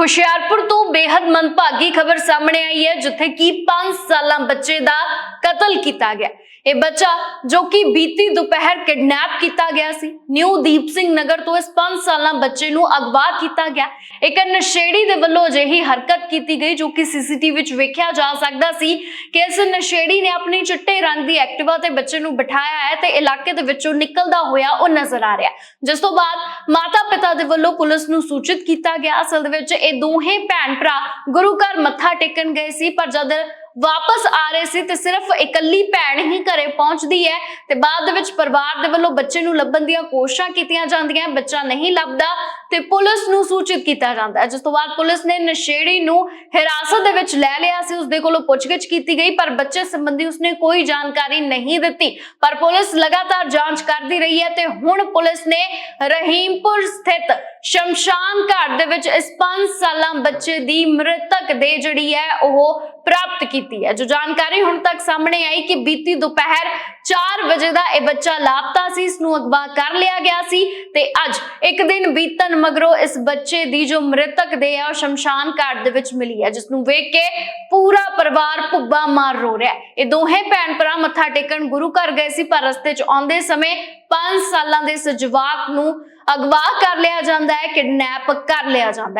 ਹੁਸ਼ਿਆਰਪੁਰ ਤੋਂ ਬੇहद ਮੰਦਭਾਗੀ ਖਬਰ ਸਾਹਮਣੇ ਆਈ ਹੈ, ਜਿੱਥੇ ਕਿ 5 ਸਾਲਾਂ ਬੱਚੇ ਦਾ ਕਤਲ ਕੀਤਾ ਗਿਆ। ਇਹ ਬੱਚਾ ਜੋ ਕਿ ਬੀਤੀ ਦੁਪਹਿਰ ਕਿਡਨੈਪ ਕੀਤਾ ਗਿਆ ਸੀ। ਨਿਊ ਦੀਪ ਸਿੰਘ ਨਗਰ ਤੋਂ ਇਸ 5 ਸਾਲਾਂ ਬੱਚੇ ਨੂੰ ਅਗਵਾ ਕੀਤਾ ਗਿਆ। ਇੱਕ ਨਸ਼ੇੜੀ ਦੇ ਵੱਲੋਂ ਅਜਿਹੀ ਹਰਕਤ ਕੀਤੀ ਗਈ ਜੋ ਕਿ ਸੀਸੀਟੀਵੀ ਵਿੱਚ ਵੇਖਿਆ ਜਾ ਸਕਦਾ ਸੀ ਕਿ ਇਸ ਨਸ਼ੇੜੀ ਨੇ ਆਪਣੀ ਚਿੱਟੇ ਰੰਗ ਦੀ ਐਕਟਿਵਾ ਤੇ ਬੱਚੇ ਨੂੰ ਬਿਠਾਇਆ ਹੈ ਤੇ ਇਲਾਕੇ ਦੇ ਵਿੱਚੋਂ ਨਿਕਲਦਾ ਹੋਇਆ ਉਹ ਨਜ਼ਰ ਆ ਰਿਹਾ ਜਿਸ ਤੋਂ ਬਾਅਦ ਮਾਤਾ ਪਿਤਾ ਦੇ ਵੱਲੋਂ ਪੁਲਿਸ ਨੂੰ ਸੂਚਿਤ ਕੀਤਾ ਗਿਆ। ਅਸਲ ਦੇ ਵਿੱਚ ਇਹ ਦੋਹੇ ਭੈਣ ਭਰਾ ਗੁਰੂ ਘਰ ਮੱਥਾ ਟੇਕਣ ਗਏ ਸੀ, ਪਰ ਜਦ ਵਾਪਸ ਆ ਰਹੇ ਸੀ ਤੇ ਸਿਰਫ ਇਕੱਲੀ ਭੈਣ ਹੀ ਘਰੇ ਪਹੁੰਚਦੀ ਹੈ ਤੇ ਬਾਅਦ ਦੇ ਵਿੱਚ ਪਰਿਵਾਰ ਦੇ ਵੱਲੋਂ ਬੱਚੇ ਨੂੰ ਲੱਭਣ ਦੀਆਂ ਕੋਸ਼ਿਸ਼ਾਂ ਕੀਤੀਆਂ ਜਾਂਦੀਆਂ, ਬੱਚਾ ਨਹੀਂ ਲੱਭਦਾ ਤੇ ਪੁਲਿਸ ਨੂੰ ਸੂਚਿਤ ਕੀਤਾ ਜਾਂਦਾ ਹੈ। ਜਿਸ ਤੋਂ ਬਾਅਦ ਪੁਲਿਸ ਨੇ ਨਸ਼ੇੜੀ ਨੂੰ ਹਿਰਾਸਤ ਦੇ ਵਿੱਚ ਲੈ ਲਿਆ ਸੀ, ਉਸਦੇ ਕੋਲੋਂ ਪੁੱਛਗਿੱਛ ਕੀਤੀ ਗਈ, ਪਰ ਬੱਚੇ ਸੰਬੰਧੀ ਉਸਨੇ ਕੋਈ ਜਾਣਕਾਰੀ ਨਹੀਂ ਦਿੱਤੀ। ਪਰ ਪੁਲਿਸ ਲਗਾਤਾਰ ਜਾਂਚ ਕਰਦੀ ਰਹੀ ਹੈ ਤੇ ਹੁਣ ਪੁਲਿਸ ਨੇ ਰਹੀਮਪੁਰ ਸਥਿਤ ਸ਼ਮਸ਼ਾਨ ਘਾਟ ਦੇ ਵਿੱਚ ਇਸ 5 ਸਾਲਾਂ ਬੱਚੇ ਦੀ ਮ੍ਰਿਤਕ ਦੇ ਜਿਹੜੀ ਹੈ, ਉਹ ਪ੍ਰਾਪਤ ਕੀਤੀ ਕੀਤੀ ਹੈ। ਜੋ ਜਾਣਕਾਰੀ ਹੁਣ ਤੱਕ ਸਾਹਮਣੇ ਆਈ ਕਿ ਬੀਤੀ ਦੁਪਹਿਰ 4 ਵਜੇ ਦਾ ਇਹ ਬੱਚਾ ਲਾਪਤਾ ਸੀ ਇਸ ਨੂੰ ਅਗਵਾ ਕਰ ਲਿਆ ਗਿਆ ਸੀ ਤੇ ਅੱਜ ਇੱਕ ਦਿਨ ਬੀਤਣ ਮਗਰੋਂ ਇਸ ਬੱਚੇ ਦੀ ਜੋ ਮ੍ਰਿਤਕ ਦੇ ਹੈ, ਉਹ ਸ਼ਮਸ਼ਾਨ ਘਾਟ ਦੇ ਵਿੱਚ ਮਿਲੀ ਹੈ ਜਿਸ ਨੂੰ ਵੇਖ ਕੇ ਪੂਰਾ ਪਰਿਵਾਰ ਭੁੱਬਾ ਮਾਰ ਰੋ ਰਿਹਾ ਹੈ। ਇਹ ਦੋਹੇ ਭੈਣ ਭਰਾ ਮੱਥਾ ਟੇਕਣ ਗੁਰੂ ਘਰ ਗਏ ਸੀ, ਪਰ ਰਸਤੇ 'ਚ ਆਉਂਦੇ ਸਮੇਂ 5 ਸਾਲਾਂ ਦੇ ਇਸ ਜਵਾਕ ਨੂੰ ਅਗਵਾ ਕਰ ਲਿਆ ਜਾਂਦਾ ਹੈ, ਕਿਡਨੈਪ ਕਰ ਲਿਆ ਜਾਂਦਾ